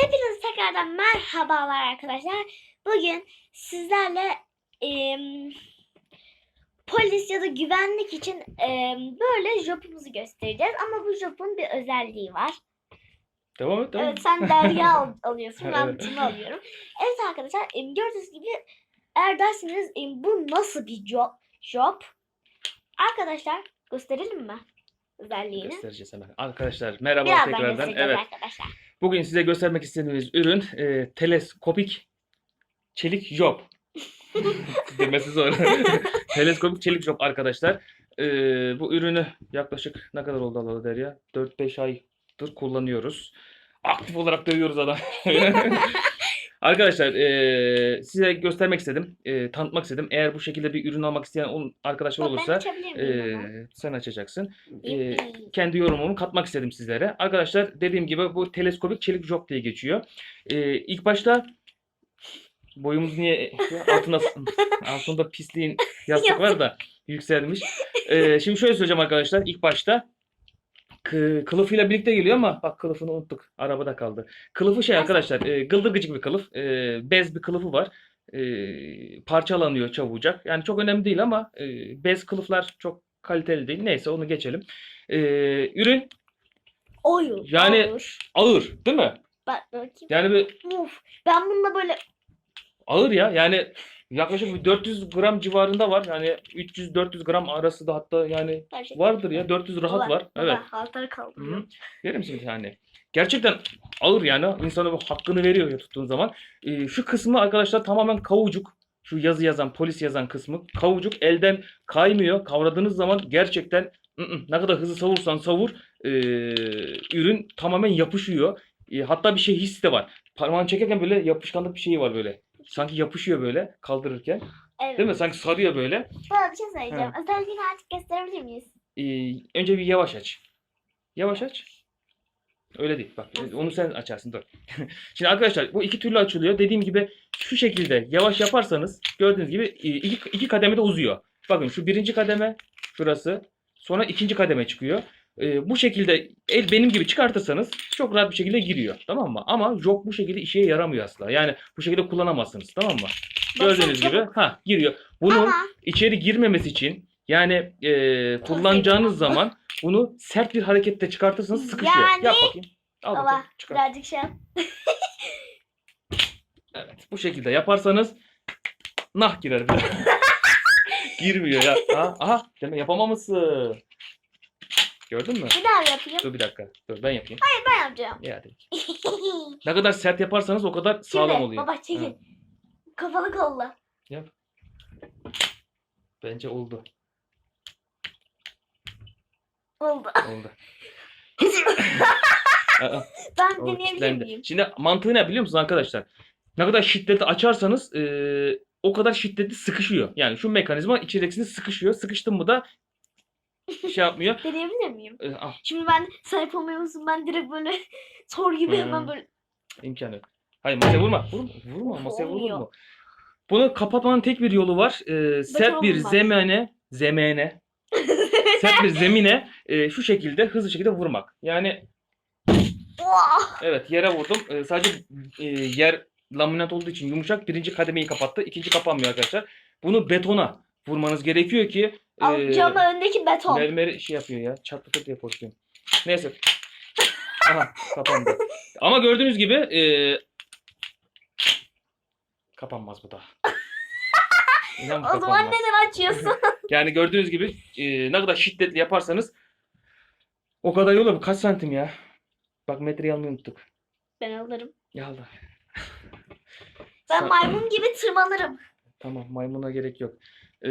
Hepinize tekrardan merhabalar arkadaşlar. Bugün sizlerle em, polis ya da güvenlik için em, böyle jopumuzu göstereceğiz. Ama bu jopun bir özelliği var. Devam et devam Evet et. sen al- alıyorsun ben bunu alıyorum. Evet arkadaşlar em, gördüğünüz gibi eğer derseniz em, bu nasıl bir job? job? Arkadaşlar gösterelim mi özelliğini? Göstereceğiz hemen. Arkadaşlar merhaba Birazdan tekrardan. Evet. arkadaşlar. Bugün size göstermek istediğimiz ürün e, teleskopik çelik job. Demesi zor. teleskopik çelik job arkadaşlar. E, bu ürünü yaklaşık ne kadar oldu alalı Derya? 4-5 aydır kullanıyoruz. Aktif olarak dövüyoruz adam. Arkadaşlar e, size göstermek istedim, e, tanıtmak istedim. Eğer bu şekilde bir ürün almak isteyen onun arkadaşlar olursa e, sen açacaksın. e, kendi yorumumu katmak istedim sizlere. Arkadaşlar dediğim gibi bu teleskopik çelik job diye geçiyor. Ee, ilk başta boyumuz niye altına altında pisliğin yastık var da yükselmiş. Ee, şimdi şöyle söyleyeceğim arkadaşlar. İlk başta kılıfıyla birlikte geliyor ama bak kılıfını unuttuk. Arabada kaldı. Kılıfı şey arkadaşlar e, gıldırgıcık bir kılıf. E, bez bir kılıfı var. E, parçalanıyor çabucak. Yani çok önemli değil ama e, bez kılıflar çok kaliteli değil. Neyse onu geçelim. E, ürün Oyun. Yani- olur. ağır değil mi? Bak bakayım. Yani bir Uf, ben bununla böyle ağır ya. Yani yaklaşık bir 400 gram civarında var. Yani 300-400 gram arası da hatta yani vardır ya. 400 rahat var. Baba, Evet. Halter Hı. kaldırıyor. Verir misin bir tane? Gerçekten ağır yani. İnsana bu hakkını veriyor ya tuttuğun zaman. Ee, şu kısmı arkadaşlar tamamen kavucuk. Şu yazı yazan, polis yazan kısmı kavucuk. Elden kaymıyor. Kavradığınız zaman gerçekten ne kadar hızlı savursan savur ee, ürün tamamen yapışıyor. Ee, hatta bir şey hissi de var. Parmağını çekerken böyle yapışkanlık bir şeyi var böyle. Sanki yapışıyor böyle kaldırırken. Evet. Değil mi? Sanki sarıyor böyle. Bana bir şey söyleyeceğim. Özelliğini artık gösterebilir miyiz? Ee, önce bir yavaş aç. Yavaş aç. Öyle değil. Bak onu sen açarsın. Dur. Şimdi arkadaşlar bu iki türlü açılıyor. Dediğim gibi şu şekilde yavaş yaparsanız gördüğünüz gibi e, iki, iki kademede uzuyor. Bakın şu birinci kademe şurası. Sonra ikinci kademe çıkıyor. Ee, bu şekilde el benim gibi çıkartırsanız çok rahat bir şekilde giriyor. Tamam mı? Ama jog bu şekilde işe yaramıyor asla. Yani bu şekilde kullanamazsınız. Tamam mı? Gördüğünüz gibi ha giriyor. Bunun Ama içeri girmemesi için yani e, kullanacağınız zaman bunu sert bir harekette çıkartırsanız sıkışıyor. Yani- Yap bakayım. Al baba bakayım. Çıkar. birazcık şey yap. Evet. Bu şekilde yaparsanız nah girer bir de. Girmiyor ya. Aha, aha. Deme yapamamışsın. Gördün mü? Bir daha yapayım. Dur bir dakika. Dur ben yapayım. Ben yapacağım. Ya hadi. Ne kadar sert yaparsanız o kadar sağlam Şimdi, oluyor. Baba çekil. Ha, Kafanı kolla. bence oldu. Oldu. Oldu. Aa, Ben O deneyebilir miyim? Şimdi mantığı ne biliyor musunuz arkadaşlar? Ne kadar şiddetli açarsanız eee, o kadar şiddetli sıkışıyor. Yani şu mekanizma içerisinde sıkışıyor. Sıkıştın mı da şey yapmıyor. Deneyebilir miyim? Eee, ah, Şimdi ben sahip olmuyor musun? Ben direkt böyle sor gibi hemen Hmm. böyle imkanı yok. Hayır masaya vurma. Vurma. Vurma. Masaya vurur Olmuyor. mu? Bunu kapatmanın tek bir yolu var. Eee, sert bir var. zemene zemene sert bir zemine eee, şu şekilde hızlı şekilde vurmak. Yani Oha! Evet yere vurdum. Ee, sadece e, yer laminat olduğu için yumuşak. Birinci kademeyi kapattı. İkinci kapanmıyor arkadaşlar. Bunu betona vurmanız gerekiyor ki Al e, camın önündeki beton. mermeri şey yapıyor ya. Çatlatır diye korkuyorum. Neyse. Aha kapandı. Ama gördüğünüz gibi e, kapanmaz bu da. İnan o zaman neden açıyorsun? Yani gördüğünüz gibi e, ne kadar şiddetli yaparsanız o kadar iyi olur. Kaç santim ya? Bak metreyi almayı unuttuk. ben alırım. Ya Allah. Ben maymun gibi tırmanırım. Tamam maymuna gerek yok. Ee,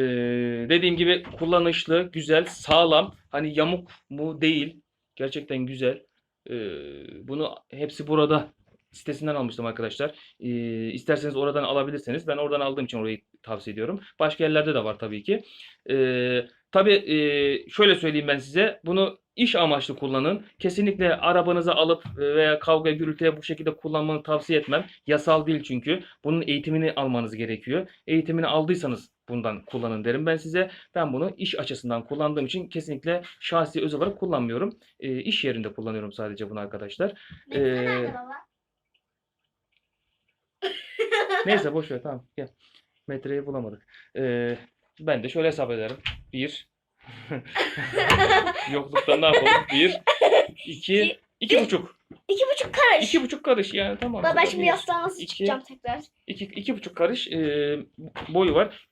dediğim gibi kullanışlı, güzel, sağlam. Hani yamuk mu değil. Gerçekten güzel. Ee, bunu hepsi burada sitesinden almıştım arkadaşlar. Ee, isterseniz oradan alabilirsiniz. Ben oradan aldığım için orayı tavsiye ediyorum. Başka yerlerde de var tabii ki. Ee, tabii e, şöyle söyleyeyim ben size. Bunu iş amaçlı kullanın. Kesinlikle arabanıza alıp e, veya kavga gürültüye bu şekilde kullanmanı tavsiye etmem. Yasal değil çünkü. Bunun eğitimini almanız gerekiyor. Eğitimini aldıysanız bundan kullanın derim ben size. Ben bunu iş açısından kullandığım için kesinlikle şahsi özel olarak kullanmıyorum. E, iş yerinde kullanıyorum sadece bunu arkadaşlar. Metin Ee? Neyse boş ver tamam gel. Metreyi bulamadık. Ee, ben de şöyle hesap ederim. Bir. Yokluktan ne yapalım? Bir. iki. iki buçuk. İki buçuk karış. İki buçuk karış yani tamam. Baba şimdi yastığa nasıl iki, çıkacağım tekrar? iki, iki buçuk karış e, boyu var.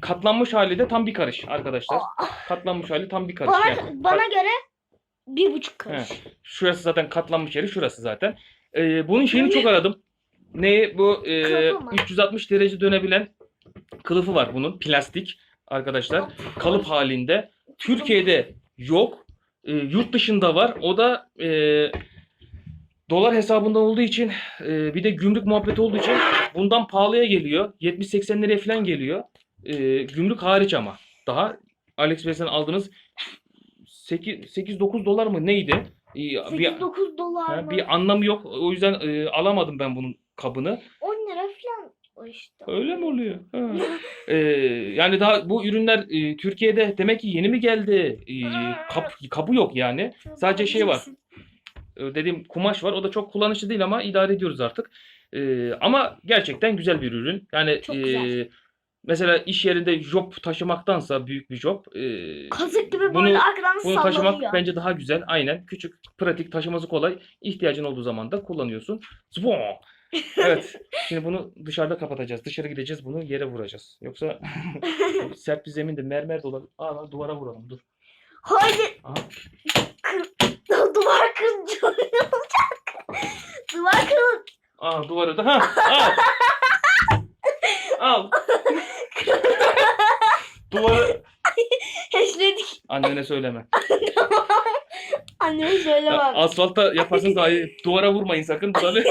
Katlanmış hali de tam bir karış arkadaşlar. Katlanmış hali tam bir karış. Bana, yani. bana göre bir buçuk karış. Şurası zaten katlanmış yeri şurası zaten. Ee, bunun şeyini çok aradım. Ne bu e, Kılıfı mı? 360 derece dönebilen kılıfı var bunun plastik arkadaşlar. Kalıp halinde. Türkiye'de yok. E, yurt dışında var. O da e, dolar hesabında olduğu için e, bir de gümrük muhabbeti olduğu için bundan pahalıya geliyor. 70-80 liraya falan geliyor. E, gümrük hariç ama. Daha AliExpress'ten aldığınız 8-9 dolar mı neydi? E, bir, 8-9 dolar mı? bir anlamı yok. O yüzden e, alamadım ben bunun kabını. 10 lira o işte. Öyle mi oluyor? Ha. E, yani daha bu ürünler e, Türkiye'de demek ki yeni mi geldi? E, kap, kabı yok yani. Sadece şey var. E, dediğim kumaş var. O da çok kullanışlı değil ama idare ediyoruz artık. E, ama gerçekten güzel bir ürün. Yani Çok e, güzel. mesela iş yerinde job taşımaktansa büyük bir job e, Kazık gibi bunu- böyle arkadan Bunu sallanıyor. taşımak bence daha güzel. Aynen. Küçük, pratik, taşıması kolay. İhtiyacın olduğu zaman da kullanıyorsun. Zbon! Evet. Şimdi bunu dışarıda kapatacağız. Dışarı gideceğiz. Bunu yere vuracağız. Yoksa sert bir zeminde mermer de olabilir. Aa lan duvara vuralım. Dur. Hayır. Aha. Kır... Duvar kırınca olacak? Duvar kırın. Aa duvarı da. Ha! Al! Al! Duvarı... Heşledik. Annene söyleme. Anneme Ya, söylemem. asfaltta yaparsın daha iyi. Duvara vurmayın sakın. Duvarı...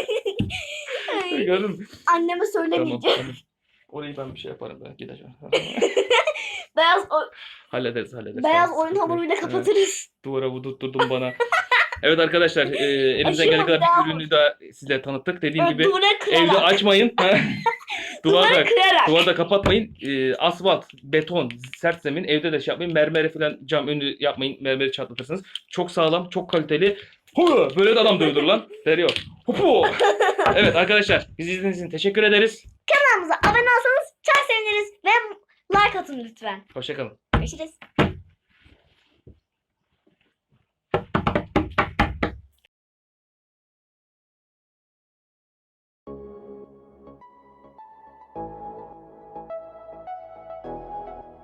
Gördün? Anneme söylemeyeceğim. tamam. Orayı ben bir şey yaparım. Ben gideceğim. Beyaz, o... hallederiz hallederiz. Beyaz Tamam, oyun hamuruyla Evet. kapatırız. Duvara vurdurtturdun bana. Evet arkadaşlar e, elimizden geldiği kadar bir ürünü de size tanıttık. Dediğim gibi evde açmayın. Duvarda, duvarda kapatmayın. E, asfalt, beton, sert zemin evde de şey yapmayın. Mermere falan cam önü yapmayın. Mermeri çatlatırsınız. Çok sağlam, çok kaliteli. Hu! Böyle de adam dövdür lan. Veriyor. Hupu! Evet arkadaşlar bizi izlediğiniz için teşekkür ederiz. Kanalımıza abone olsanız çok seviniriz ve like atın lütfen. Hoşçakalın. Görüşürüz.